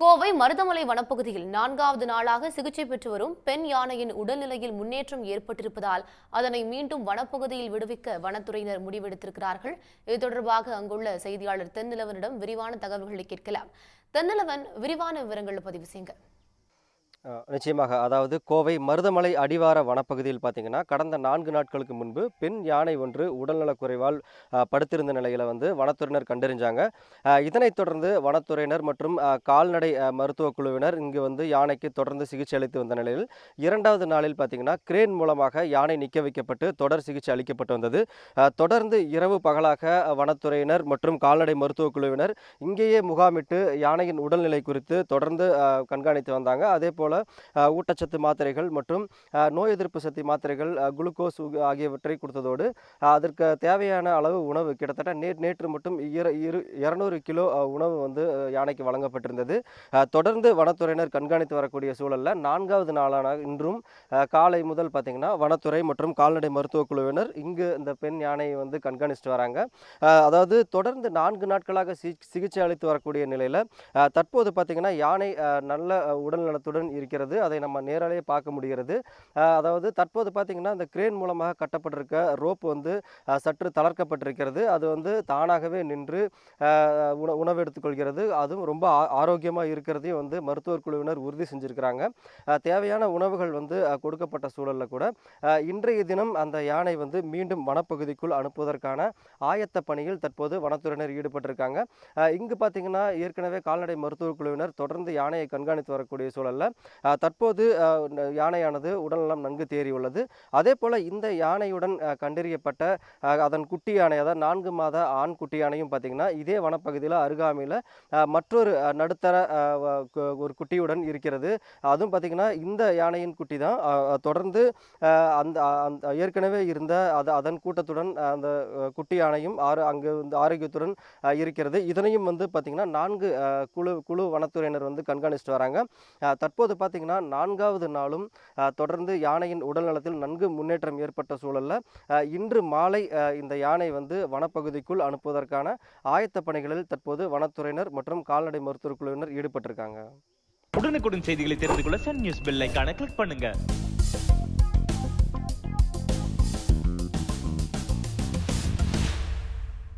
கோவை மருதமலை வனப்பகுதியில் நான்காவது நாளாக சிகிச்சை பெற்று வரும் பெண் யானையின் உடல்நிலையில் முன்னேற்றம் ஏற்பட்டிருப்பதால் அதனை மீண்டும் வனப்பகுதியில் விடுவிக்க வனத்துறையினர் முடிவெடுத்திருக்கிறார்கள். இது தொடர்பாக அங்குள்ள செய்தியாளர் தென்னிலவனிடம் விரிவான தகவல்களை கேட்கலாம். தென்னிலவன் விரிவான விவரங்களை பதிவு செய்யுங்க நிச்சயமாக. அதாவது கோவை மருதமலை அடிவார வனப்பகுதியில் பார்த்தீங்கன்னா கடந்த நான்கு நாட்களுக்கு முன்பு பெண் யானை ஒன்று உடல்நலக் குறைவால் படுத்திருந்த நிலையில் வந்து வனத்துறையினர் கண்டறிஞ்சாங்க. இதனைத் தொடர்ந்து வனத்துறையினர் மற்றும் கால்நடை மருத்துவ மருத்துவக் குழுவினர் இங்கு வந்து யானைக்கு தொடர்ந்து சிகிச்சை அளித்து வந்த நிலையில் இரண்டாவது நாளில் பார்த்தீங்கன்னா கிரேன் மூலமாக யானை நிற்க வைக்கப்பட்டு தொடர் சிகிச்சை அளிக்கப்பட்டு வந்தது. தொடர்ந்து இரவு பகலாக வனத்துறையினர் மற்றும் கால்நடை மருத்துவக் குழுவினர் இங்கேயே முகாமிட்டு யானையின் உடல்நிலை குறித்து தொடர்ந்து கண்காணித்து வந்தாங்க. அதே போல் அஹ், ஊட்டச்சத்து மாத்திரைகள் மற்றும் நோய் எதிர்ப்பு சக்தி மாத்திரைகள் குளுக்கோஸ் ஆகியவற்றை கொடுத்ததோடு அதற்கு தேவையான அளவு உணவு கிட்டத்தட்ட நே நேற்று மட்டும் இரு இரநூறு கிலோ உணவு வந்து யானைக்கு வழங்கப்பட்டிருந்தது. தொடர்ந்து வனத்துறையினர் கண்காணித்து வரக்கூடிய சூழல்ல நான்காவது நாளான இன்றும் காலை முதல் பார்த்திங்கன்னா வனத்துறை மற்றும் கால்நடை மருத்துவக் குழுவினர் இங்கு இந்த பெண் யானையை வந்து கண்காணிச்சுட்டு வராங்க. அதாவது தொடர்ந்து நான்கு நாட்களாக சிகிச்சை அளித்து வரக்கூடிய நிலையில் தற்போது பார்த்தீங்கன்னா யானை நல்ல உடல் நலத்துடன் இருக்கிறது. அதை நம்ம நேராலேயே பார்க்க முடிகிறது. அதாவது தற்போது பார்த்திங்கன்னா இந்த கிரேன் மூலமாக கட்டப்பட்டிருக்க ரோப் வந்து சற்று தளர்க்கப்பட்டிருக்கிறது. அது வந்து தானாகவே நின்று உண உணவு எடுத்துக்கொள்கிறது. அதுவும் ரொம்ப ஆரோக்கியமாக இருக்கிறதையும் வந்து மருத்துவர் குழுவினர் உறுதி செஞ்சுருக்கிறாங்க. தேவையான உணவுகள் வந்து கொடுக்கப்பட்ட சூழலில் கூட இன்றைய தினம் அந்த யானை வந்து மீண்டும் வனப்பகுதிக்குள் அனுப்புவதற்கான ஆயத்த பணியில் தற்போது வனத்துறையினர் ஈடுபட்டிருக்காங்க. இங்கு பார்த்தீங்கன்னா ஏற்கனவே கால்நடை மருத்துவ குழுவினர் தொடர்ந்து யானையை கண்காணித்து வரக்கூடிய சூழலில் தற்போது யானையானது உடல்நலம் நன்கு தேறியுள்ளது. அதே போல் இந்த யானையுடன் கண்டறியப்பட்ட அதன் குட்டி யானை அதாவது நான்கு மாத ஆண் குட்டி யானையும் பார்த்தீங்கன்னா இதே வனப்பகுதியில் அருகாமையில் மற்றொரு நடுத்தர கு- ஒரு குட்டியுடன் இருக்கிறது. அதுவும் பார்த்தீங்கன்னா இந்த யானையின் குட்டி தான். தொடர்ந்து அந்த அந்த ஏற்கனவே இருந்த அது அதன் கூட்டத்துடன் அந்த குட்டி யானையும் ஆறு அங்கு வந்து ஆரோக்கியத்துடன் இருக்கிறது. இதனையும் வந்து பார்த்திங்கன்னா நான்கு குழு குழு வனத்துறையினர் வந்து கண்காணிச்சுட்டு வராங்க. தற்போது பார்த்தீங்கன்னா நான்காவது நாளும் தொடர்ந்து யானையின் உடல்நலத்தில் நன்கு முன்னேற்றம் ஏற்பட்ட சூழல்ல இன்று மாலை இந்த யானை வந்து வனப்பகுதிக்குள் அனுப்புவதற்கான ஆயத்த பணிகளில் தற்போது வனத்துறையினர் மற்றும் கால்நடை மருத்துவக் குழுவினர் ஈடுபட்டிருக்காங்க. உடனுக்குடன் செய்திகளை தெரிந்து கொள்ள சன் நியூஸ் பெல் கிளிக் பண்ணுங்க.